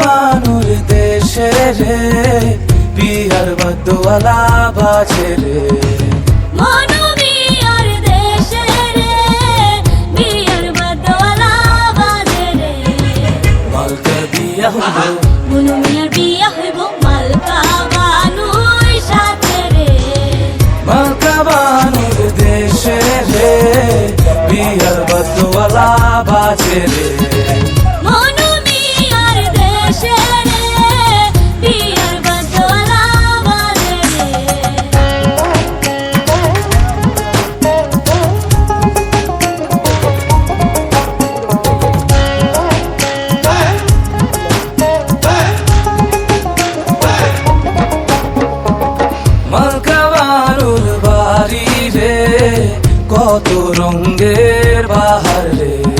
বানুর দেশে রে বিহার বদওয়ালা বাজে রে। মনোবিয়ার দেশে রে বিয়ার বদওয়ালা বাজে রে। মালকা বিয়া হইব মালকা বানুর সাথে রে। মালকা বানুর দেশে রে বিহার বদওয়ালা বাজে রে। কারুর বাড়ি রে কত রঙ্গের বাহার রে।